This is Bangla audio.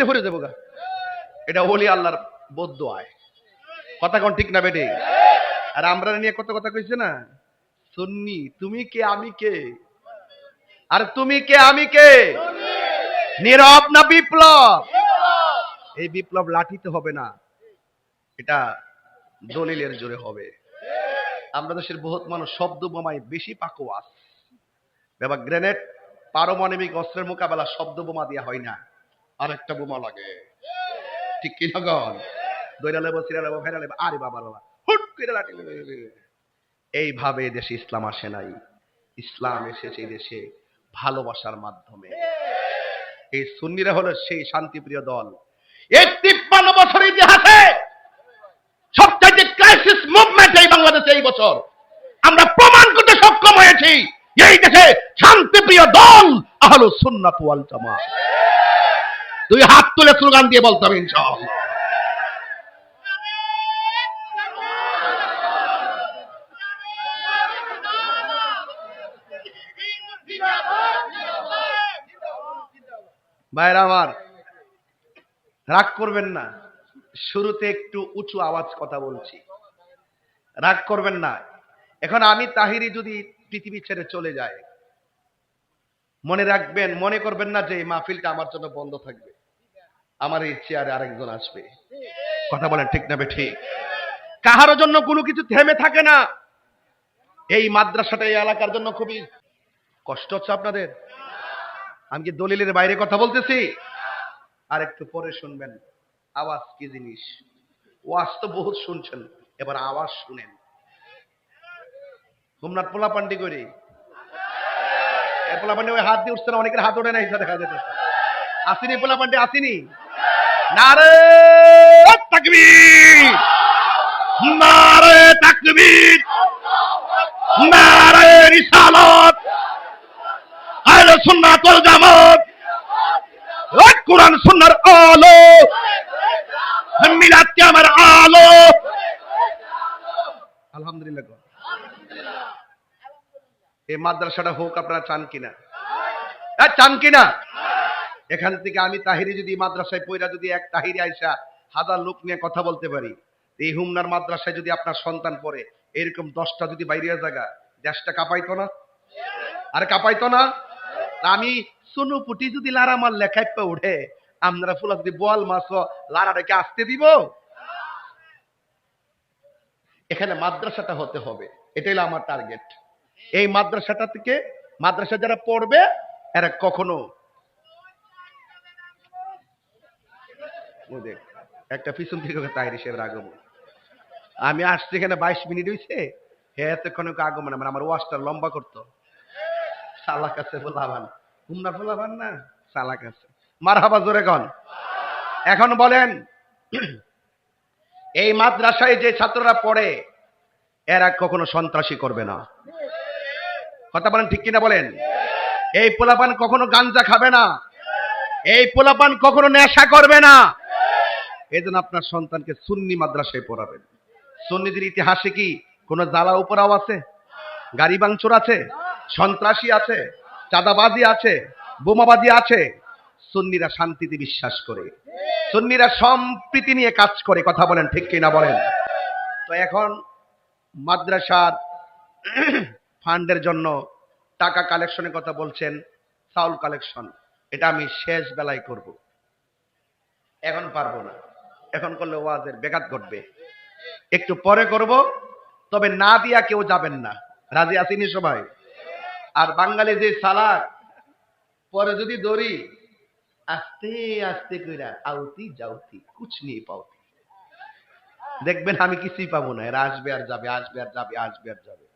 করে ভরে দেবো গা। এটা ওলি আল্লাহর বদ্ধ আয় কথা কোন ঠিক না বেটে আর আমরা নিয়ে কত কথা কইছে না? সুন্নি, তুমি কে, আমি কে? আর তুমি কে, আমি কে? নীরব না বিপ্লব? এই বিপ্লব লাঠিতে হবে না। এটা দলিলের জোরে হবে। আমরা দেশের বহুত মানুষ শব্দ বোমায় বেশি পাকোয়াস। বাবা গ্রেনেড, পারমাণবিক অস্ত্রের মোকাবেলা শব্দ বোমা দেওয়া হয় না। আর একটা বোমা লাগে। ঠিক কি লগন দৈরা লেবো, সিরা লেবো ফেরা লেবো, আরে বাবা বাবা। হুট করে লাঠি। এইভাবে দেশে ইসলাম আসে নাই। ইসলাম এসেছে দেশে ভালোবাসার মাধ্যমে। এই সুন্নিরা হলো সেই শান্তিপ্রিয় দল। এই তিপ্পান্ন বছর ইতিহাসে সবচাইতে ক্রাইসিস মুভমেন্ট এই বাংলাদেশে এই বছর। আমরা প্রমাণ করতে সক্ষম হয়েছি, এই দেশে শান্তিপ্রিয় দল আহলো সুন্নাত ওয়াল জামাত। তুই হাত তুলে স্লোগান দিয়ে বলতে হবে, ইনশাআল্লাহ। ভাইরা আমার, রাগ করবেন না। শুরুতে একটু উঁচু আওয়াজ কথা বলছি। রাগ করবেন না। এখন আমি তাহিরি যদি পৃথিবী ছেড়ে চলে যায়, মনে রাখবেন, মনে করবেন না যে এই মাহফিলটা আমার জন্য বন্ধ থাকবে। আমার এই চেয়ারে আরেকজন আসবে। কথা বলেন ঠিক না ঠিক? কাহারও জন্য কোনো কিছু থেমে থাকে না। এই মাদ্রাসাটা এই এলাকার জন্য খুবই কষ্ট হচ্ছে আপনাদের। আমি কি দলিলের বাইরে কথা বলতেছি? আর একটু পরে শুনবেন। আওয়াজ কি জিনিস? ওয়াজ তো বহুত শুনছেন। এবার আওয়াজ শুনেন। সোমনাথ পোলা পান্ডি করি। পোলা পান্ডি ওই হাত দিয়ে উঠছে না অনেকের হাত ওঠে না হিসা দেখা যেতে আসিনি পোলা পান্ডি আসিনি? নারে তাকবীর। নারে তাকবীর। নারে রিসালাত আহলে সুন্নাত ওয়াল জামাত। কোরআন সুন্নাহর আলো। মিলাদ আমার আলো। আলহামদুলিল্লাহ। এই মাদ্রাসাটা হোক আপনারা চান কিনা? হ্যাঁ চান কিনা? এখান থেকে আমি তাহিরি যদি মাদ্রাসায় পয়রা যদি এক তাহিরি আইসা হাজার লোক নিয়ে কথা বলতে পারি এই হুমনার মাদ্রাসায় যদি আপনার সন্তান পড়ে, এরকম দশটা যদি বাইরে জায়গা, দেশটা কাঁপাইতো না? আর কাঁপাইতো না? আমি সোনু পুটি যদি লারা মার লেখায় পা উঠে, আপনারা ফুলা যদি বল মাছ লারাটাকে আসতে দিব? এখানে মাদ্রাসাটা হতে হবে, এটাই হলো আমার টার্গেট এই মাদ্রাসাটা থেকে মাদ্রাসা যারা পড়বে, এরা কখনো ও দেখ, একটা পিছন থেকে তাহির হিসেবে আগমন আমি আসছি এখানে বাইশ মিনিট হয়েছে হে এতক্ষণ আগমন মানে আমার ওয়াশটা লম্বা করতো। সালাক আছে ফোলাবান হুমনা ফোলাবান না? সালাক আছে মার হাবা জোরে কন। এখন বলেন এই মাদ্রাসায় যে ছাত্ররা পড়ে এরা কখনো সন্ত্রাসী করবে না। কথা বলেন ঠিক কিনা বলেন? এই পোলাপান কখনো গাঞ্জা খাবে না। এই পোলাপান কখনো নেশা করবে না। এই জন্য আপনার সন্তানকে সুন্নি মাদ্রাসায় পড়াবেন। সুন্নিদের ইতিহাসে কি কোনো জ্বালা উপরাও আছে? গাড়ি বাংচুর আছে? সন্ত্রাসী আছে? চাঁদাবাজি আছে? বোমাবাজি আছে? সুন্নিরা শান্তিতে বিশ্বাস করে। সুন্নিরা সম্প্রীতি নিয়ে কাজ করে, কথা বলেন ঠিক কিনা বলেন? তো এখন মাদ্রাসার ফান্ডের জন্য টাকা কালেকশনের কথা বলছেন, চাউল কালেকশন। এটা আমি শেষ বেলায় করব। এখন পারব না। এখন করলে ওয়াজের বেঘাত ঘটবে। একটু পরে করব, তবে না দিয়া কেউ যাবেন না। রাজি আসিনি সবাই? আর বাঙালি যে সালাক পরে যদি দড়ি, আস্তে আস্তে কইরা আউতি যাউতি, কুছ নিয়ে পাওতি দেখবেন আমি কিছুই পাবো না, এরা আসবে আর যাবে, আসবে আর যাবে, আসবে আর যাবে।